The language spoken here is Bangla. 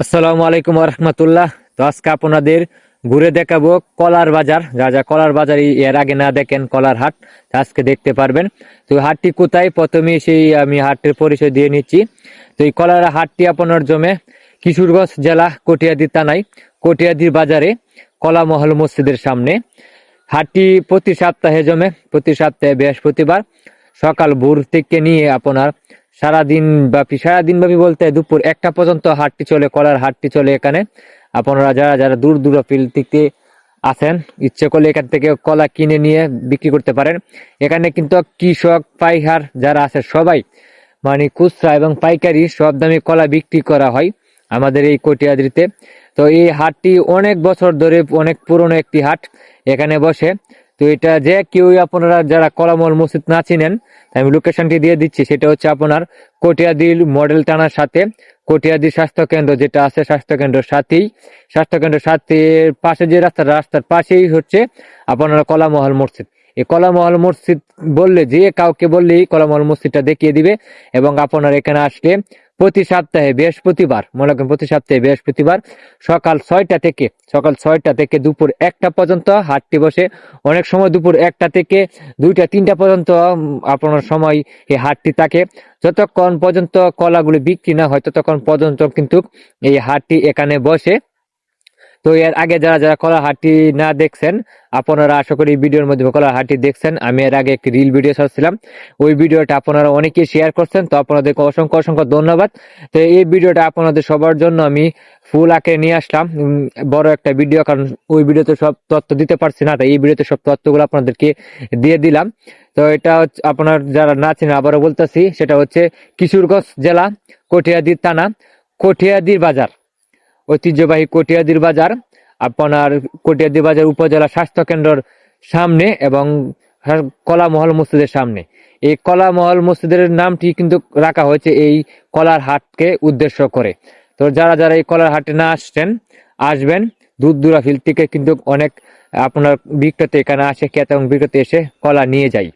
আসসালামু আলাইকুম রহমতুল্লাহ। তো আজকে আপনাদের ঘুরে দেখাবো কলার বাজার। যা যা কলার বাজার এর আগে না দেখেন কলার হাট আজকে দেখতে পারবেন। তো হাটটি কোথায়? প্রথমে সেই আমি হাটের পরিচয় দিয়ে নিচ্ছি। তো এই কলার হাটটি আপনার জমে কিশোরগঞ্জ জেলা কটিয়াদি থানায় কটিয়াদির বাজারে কলামহল মসজিদের সামনে। হাটটি প্রতি সপ্তাহে জমে, প্রতি সপ্তাহে বৃহস্পতিবার সকাল ভোর থেকে নিয়ে আপনার সারাদিন ব্যাপী সারাদিন ব্যাপী বলতে দুপুর একটা পর্যন্ত হাটটি চলে, কলার হাটটি চলে এখানে। আপনারা যারা যারা দূর দূর ফিল থেকে আছেন, ইচ্ছে করলে এখান থেকে কলা কিনে নিয়ে বিক্রি করতে পারেন। এখানে কিন্তু কৃষক পাইকার যারা আছে সবাই মানে খুচরা এবং পাইকারি সব দামে কলা বিক্রি করা হয় আমাদের এই কটিয়াদ্রিতে। তো এই হাটটি অনেক বছর ধরে, অনেক পুরনো একটি হাট। এখানে বসে তো এটা যে কেউ আপনারা যারা কলামল মসজিদ না চিনেন আমি লোকেশনটি দিয়ে দিচ্ছি। সেটা হচ্ছে আপনার কটিয়াদির মডেল টানার সাথে কটিয়াদি স্বাস্থ্য কেন্দ্র যেটা আছে, স্বাস্থ্য কেন্দ্রের সাথেই। স্বাস্থ্য কেন্দ্রের সাথে পাশে যে রাস্তা রাস্তার পাশেই হচ্ছে আপনার কলামহল মসজিদ। এই কলামহল মসজিদ বললে, যে কাউকে বললেই কলামহল মসজিদটা দেখিয়ে দিবে এবং আপনার এখানে আসলে প্রতি সপ্তাহে বৃহস্পতিবার, মনে রাখবেন প্রতি সপ্তাহে বৃহস্পতিবার সকাল ছয়টা থেকে, সকাল ছয়টা থেকে দুপুর একটা পর্যন্ত হাটটি বসে। অনেক সময় দুপুর একটা থেকে দুইটা, তিনটা পর্যন্ত আপনার সময় এই হাটটি থাকে। যতক্ষণ পর্যন্ত কলাগুলি বিক্রি না হয়, ততক্ষণ পর্যন্ত কিন্তু এই হাটটি এখানে বসে। তো এর আগে যারা যারা কলা হাটটি না দেখছেন, আপনারা আশা করি ভিডিওর মধ্যে কলা হাটটি দেখছেন। আমি এর আগে একটি রিল ভিডিও ছাড়ছিলাম। ওই ভিডিওটা আপনারা অনেকেই শেয়ার করছেন, তো আপনাদেরকে অসংখ্য অসংখ্য ধন্যবাদ। তো এই ভিডিওটা আপনাদের সবার জন্য আমি ফুল আঁকে নিয়ে আসলাম। বড় একটা ভিডিও কারণ ওই ভিডিওতে সব তথ্য দিতে পারছি না, তাই এই ভিডিওতে সব তথ্যগুলো আপনাদেরকে দিয়ে দিলাম। তো এটা হচ্ছে, আপনার যারা না চেনে আবারও বলতেছি, সেটা হচ্ছে কিশোরগঞ্জ জেলা কটিয়াদি থানা কটিয়াদির বাজার। ঐতিহ্যবাহী কটিয়াদির বাজার, আপনার কটিয়াদি বাজার উপজেলা স্বাস্থ্য কেন্দ্রের সামনে এবং কলামহল মসজিদের সামনে। এই কলামহল মসজিদের নামটি কিন্তু রাখা হয়েছে এই কলার হাটকে উদ্দেশ্য করে। তো যারা যারা এই কলার হাটে না আসছেন, আসবেন দূর দূরাফিল থেকে কিন্তু অনেক আপনার বিক্রেতা এখানে আসে, ক্রেতা এবং বিক্রেতা এসে কলা নিয়ে যায়।